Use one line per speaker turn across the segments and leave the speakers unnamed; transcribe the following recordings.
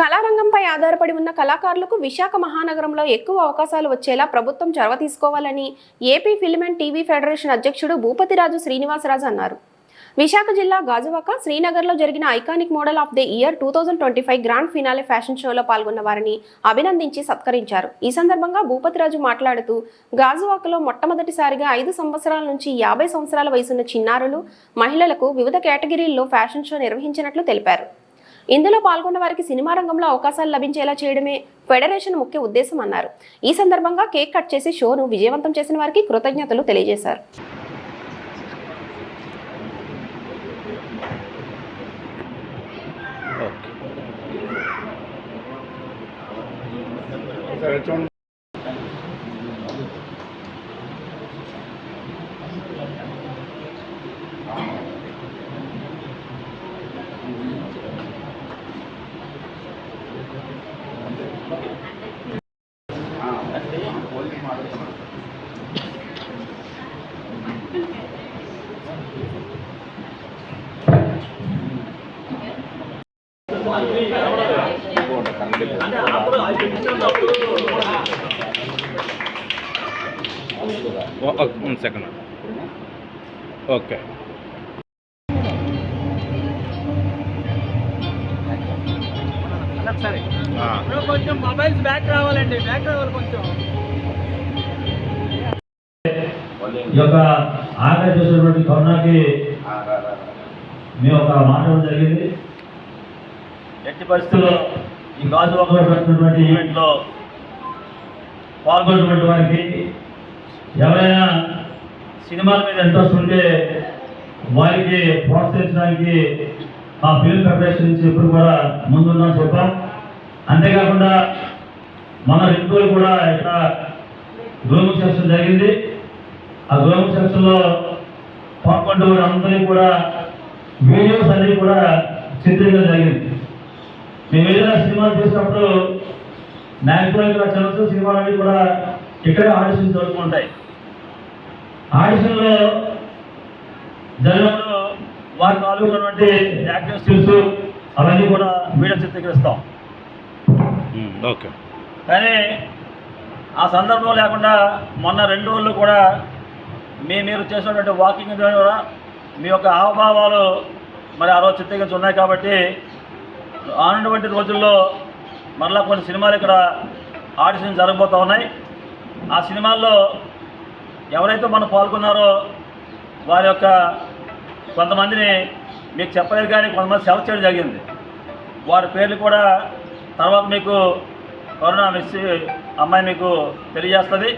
కళారంగంపై ఆధారపడి ఉన్న కళాకారులకు విశాఖ మహానగరంలో ఎక్కువ అవకాశాలు వచ్చేలా ప్రభుత్వం చొరవ తీసుకోవాలని AP film and TV federation అధ్యక్షుడు భూపతిరాజు శ్రీనివాసరాజు అన్నారు. విశాఖ జిల్లా గాజువాక శ్రీనగర్లో జరిగిన iconic model of the year two thousand twenty five grand finale fashion షోలో పాల్గొన్న వారిని అభినందించి సత్కరించారు. ఈ సందర్భంగా భూపతిరాజు మాట్లాడుతూ గాజువాకలో మొట్టమొదటిసారిగా ఐదు సంవత్సరాల నుంచి యాభై సంవత్సరాల వయసున్న చిన్నారులు మహిళలకు వివిధ కేటగిరీల్లో ఫ్యాషన్ షో నిర్వహించినట్లు తెలిపారు. ఇందులో పాల్గొన్న వారికి సినిమా రంగంలో అవకాశాలు లభించేలా చేయడమే ఫెడరేషన్ ముఖ్య ఉద్దేశం అన్నారు. ఈ సందర్భంగా కేక్ కట్ చేసి షోను విజయవంతం చేసిన వారికి కృతజ్ఞతలు తెలియజేశారు.
ఓకే.
చూడండి
వన్ సెకండ్ ఓకే
కొంచెం మొబైల్స్ బ్యాక్ రావాలండి. బ్యాక్ రావాలి కొంచెం.
ఈ యొక్క ఆకలి చేసినటువంటి కరోనాకి మేము ఒక మాట్లాడడం జరిగింది. ఎట్టి పరిస్థితుల్లో ఈ గాజు పెట్టినటువంటి ఈవెంట్లో పాల్గొన్నటువంటి వారికి ఎవరైనా సినిమాల మీద ఇంట్రెస్ట్ ఉంటే వారికి ప్రోత్సహించడానికి ఆ ఫిల్మ్ ఫెడరేషన్ నుంచి ఎప్పుడు కూడా ముందున్నాం చెప్పాం. అంతేకాకుండా మన రోజులు కూడా ఇక్కడ గ్రూమింగ్ సెక్షన్ జరిగింది. ఆ గ్రూమింగ్ సెక్షన్లో పాల్గొంటే అందరికీ కూడా వీడియోస్ అన్ని కూడా చిత్రీకరణ జరిగింది. మేము ఏదైనా సినిమాలు చేసినప్పుడు న్యాచురల్గా చదువుతూ సినిమాలన్నీ కూడా ఇక్కడే ఆడిషన్ జరుగుతుంటాయి ఆడిషన్లో జరిగినప్పుడు వారి తాలూకు ఉన్నటువంటి యాక్టివ్ స్కిల్స్ అవన్నీ కూడా వీడియో చిత్రీకరిస్తాం.
ఓకే.
కానీ ఆ సందర్భం లేకుండా మొన్న రెండు రోజులు కూడా మీ మీరు చేసినటువంటి వాకింగ్ ద్వారా మీ యొక్క హావభావాలు మరి ఆ రోజు చిత్రీకరించి ఉన్నాయి కాబట్టి ఆనటువంటి రోజుల్లో మరలా కొన్ని సినిమాలు ఇక్కడ ఆడిషన్ జరగబోతూ ఉన్నాయి. ఆ సినిమాల్లో ఎవరైతే మనం పాల్గొన్నారో వారి యొక్క కొంతమందిని మీకు చెప్పలేదు కానీ కొంతమంది సెలెక్ట్ చేయడం జరిగింది. వారి పేర్లు కూడా తర్వాత మీకు కరోనా మిస్ అమ్మాయి మీకు తెలియజేస్తుంది.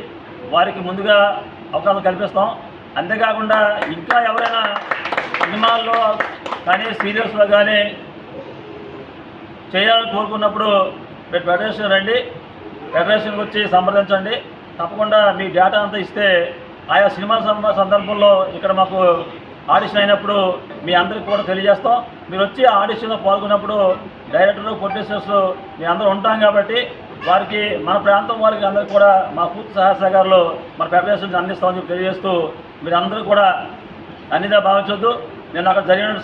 వారికి ముందుగా అవకాశం కల్పిస్తాం. అంతేకాకుండా ఇంకా ఎవరైనా సినిమాల్లో కానీ సీరియల్స్లో కానీ చేయాలని కోరుకున్నప్పుడు మీరు ఫెడరేషన్ రండి ఫెడరేషన్కి వచ్చి సంప్రదించండి. తప్పకుండా మీ డేటా అంతా ఇస్తే ఆయా సినిమా సందర్భంలో ఇక్కడ మాకు ఆడిషన్ అయినప్పుడు మీ అందరికి కూడా తెలియజేస్తాం. మీరు వచ్చి ఆడిషన్లో పాల్గొన్నప్పుడు డైరెక్టర్లు ప్రొడ్యూసర్స్ మీ అందరూ ఉంటాం కాబట్టి వారికి మన ప్రాంతం వారికి అందరికీ కూడా మా పూర్తి సహాయ సహకారాలు మన ఫెడరేషన్ అందిస్తామని చెప్పి తెలియజేస్తూ మీరు అందరూ కూడా అన్నిదా భావించొద్దు. నేను అక్కడ జరిగిన